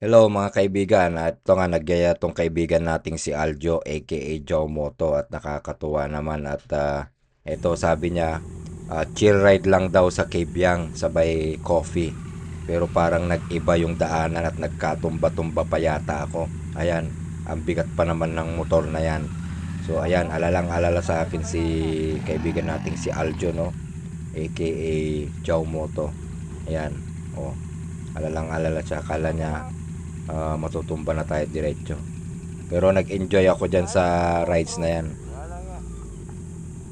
Hello mga kaibigan, at ito nga nagyaya tong kaibigan nating si Aljo aka Joe Moto. At nakakatuwa naman. At ah, ito sabi niya ah, chill ride lang daw sa Cabyang sabay coffee. Pero parang nag-iba yung daanan at nagkatumba-tumba pa yata ako. Ayan, ang bigat pa naman ng motor na yan. So ayan, alalang alala sa akin si kaibigan nating si Aljo no? Aka Joe Moto. Ayan, oh alalang alala siya, akala niya ah, matutumba na tayo diretso. Pero nag-enjoy ako dyan sa rides na yan.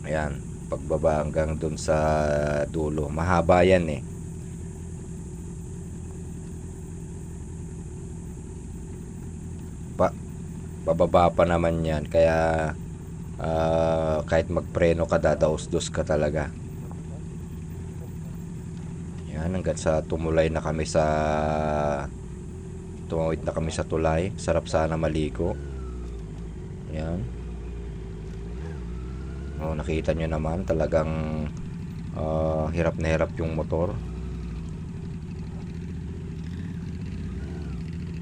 Ayan, pagbaba hanggang dun sa dulo. Mahaba yan eh. Pa, bababa pa naman yan. Kaya ah, kahit magpreno ka, dadaos-dos ka talaga. Yan, hanggang sa tumulay na kami sa tumawid na kami sa tulay. Sarap sana maligo. Yan. Oh, nakita nyo naman talagang ah, hirap na hirap yung motor.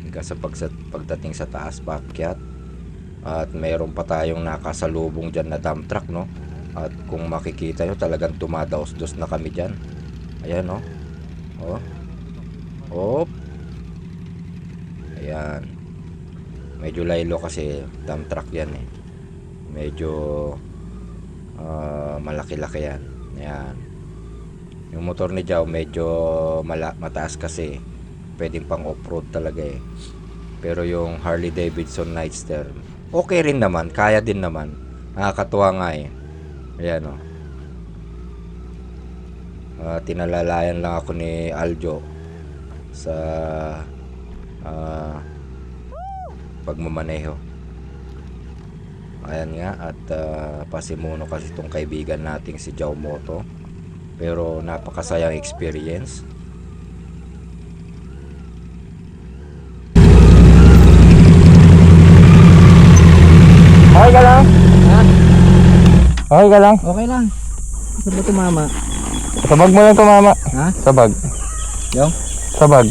Hanggang sa pagsa, pagdating sa taas paakyat. At mayroon pa tayong nakasalubong dyan na dump truck, no? At kung makikita nyo, talagang tumadaos-dos na kami dyan. Ayan, no? Oh. Oh. Ayan. Medyo laylo kasi dump truck yan eh. Medyo ah, malaki-laki yan. Ayan. Yung motor ni Jao medyo mala- mataas kasi. Pwedeng pang off-road talaga eh. Pero yung Harley Davidson Nightster, okay rin naman. Kaya din naman. Nakakatuwa nga eh. Ayan o. Ah, tinalalayan lang ako ni Aljo sa ah, pagmamaneho. Ayan nga at ah, pasimuno kasi itong kaibigan nating si Jao Moto. Pero napakasayang experience. Okay ka lang? Ha? Okay ka lang? Okay lang. Saan ba tumama? Sabag mo lang tumama. Ha? Sabag. Yung? Sabag.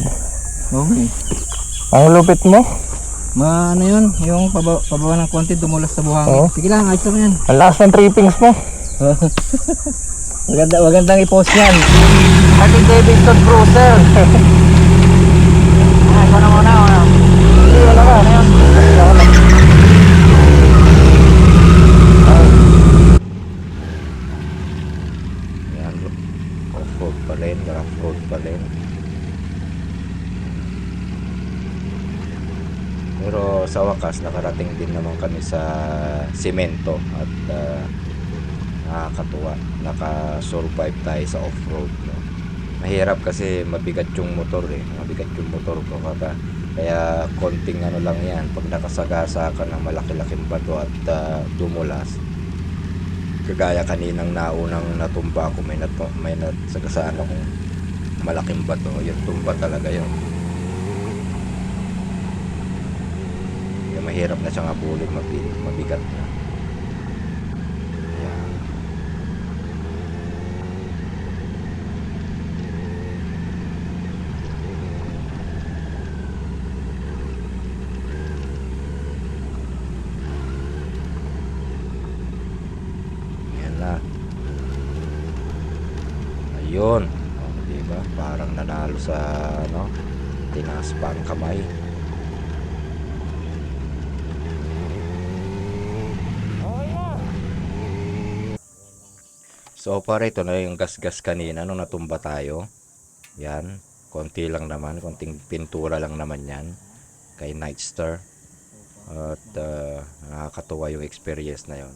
Okay. Ang lupit mo. Ma ano yun? Yung paba, pababa ng konti dumulas sa buhangin. Oo. Sige lang, ayos lang yan. Ang lakas ng trippings mo. Maganda, magandang i-post yan. Harley Davidson Cruiser. Ah, ikaw na muna. Ano? Hindi, wala ka. Ano yun? Ayan, off-road pa rin, rough-road pa rin. Sa wakas, nakarating din naman kami sa simento at ah, nakakatuwa. Naka-survive tayo sa off-road. No? Mahirap kasi mabigat yung motor eh. Mabigat yung motor ko. Kaya, kaya konting ano lang yan. Pag nakasagasa ka ng malaki-laking bato at ah, dumulas, kagaya kaninang naunang natumba ako may nato, may nasagasaan akong malaking bato yung tumba talaga yun yung mahirap na siyang abulin mabi, mabigat na Yan. Yan na. Ayun. O, di ba? Parang nanalo sa ano, tinaas pa ang kamay. So pare, ito na yung gas-gas kanina nung natumba tayo. Yan. Konti lang naman. Konting pintura lang naman yan. Kay Nightstar. At ah, nakakatuwa yung experience na yon.